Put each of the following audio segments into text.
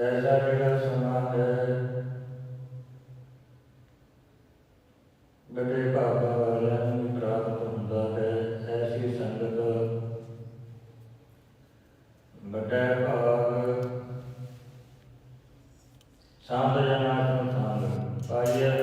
ਐਸਾ ਜਿਹੜਾ ਸਮਾਂ ਹੈ ਬੜੇ ਭਾਵਾਂ ਵਾਲਿਆਂ ਨੂੰ ਪ੍ਰਾਪਤ ਹੁੰਦਾ ਹੈ ਐਸੀ ਸੰਗਤ ਬੜੇ ਭਾਗ ਸੰਤ ਜਨਾਂ ਨੂੰ ਥਾਂ ਪਾਈਏ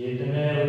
自衛隊ね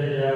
yeah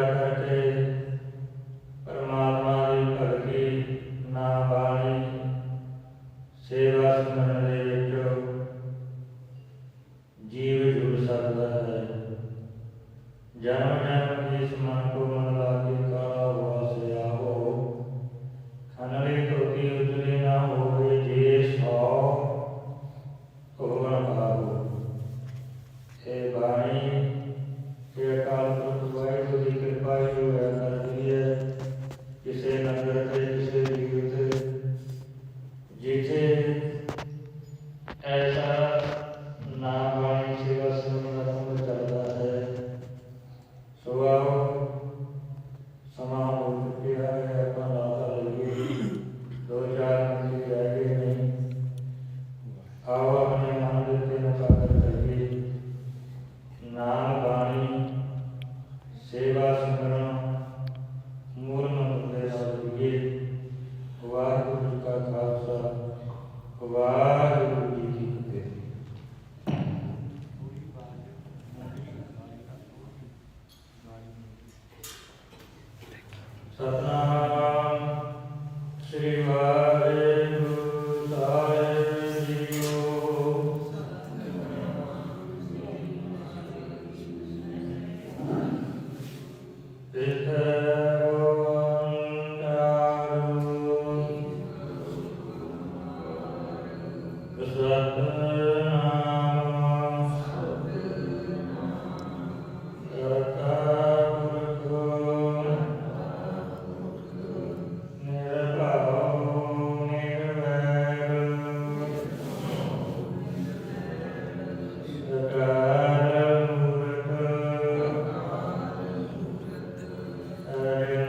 Amen.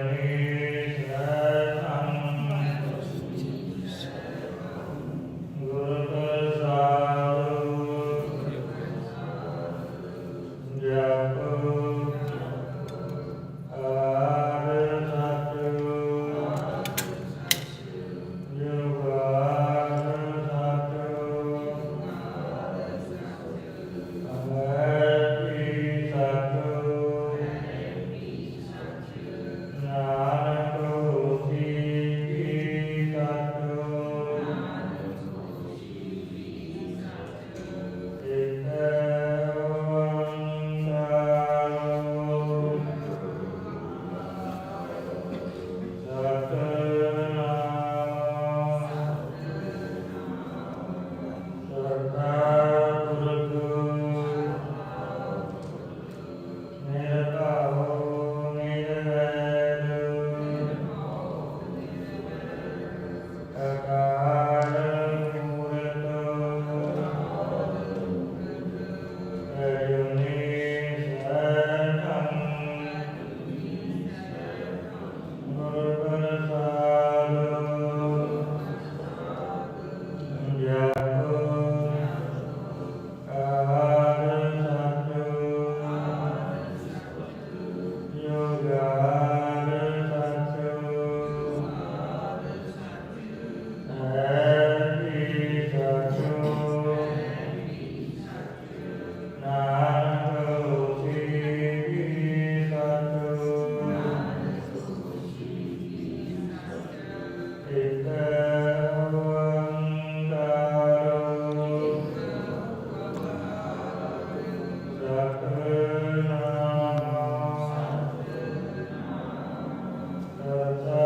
Ta-da.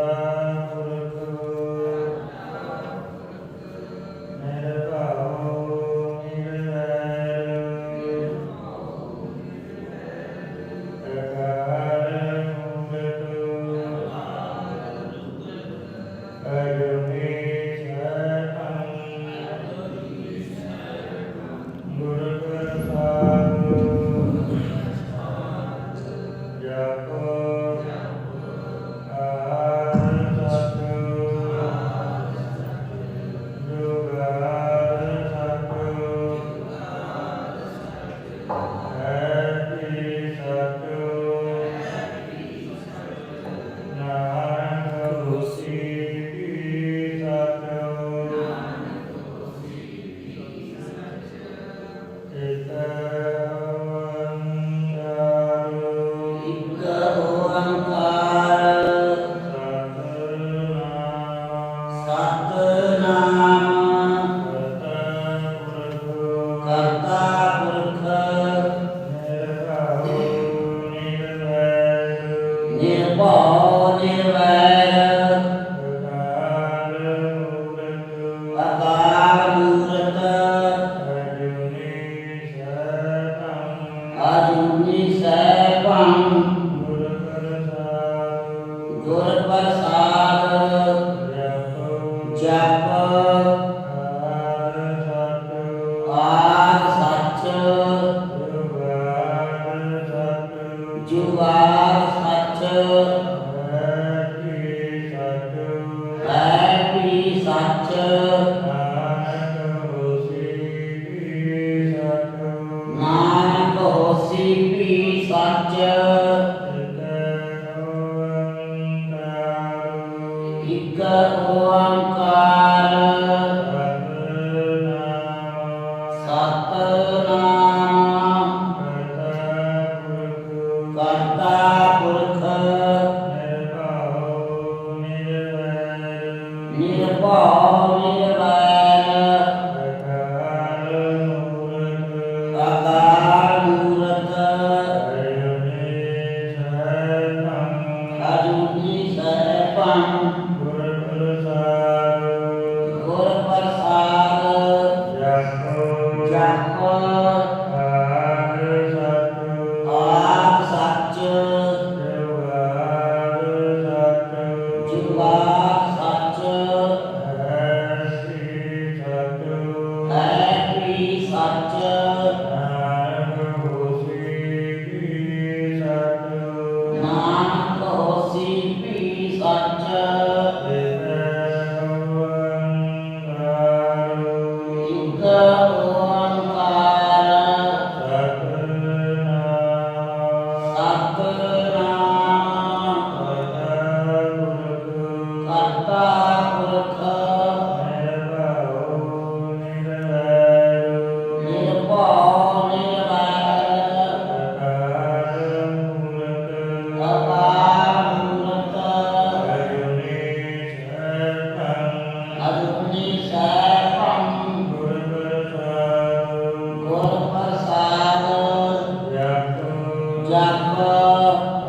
ਜੁਗਾਰ ਸੱਚ। ਹੈ ਕੀ ਸੱਚ? ਹੈ ਕੀ ਸੱਚ ਨਾਨਕ ਹੋਸੀ ਵੀ ਸੱਚ? ਇੱਕ ਓੰਕਾਰ Namah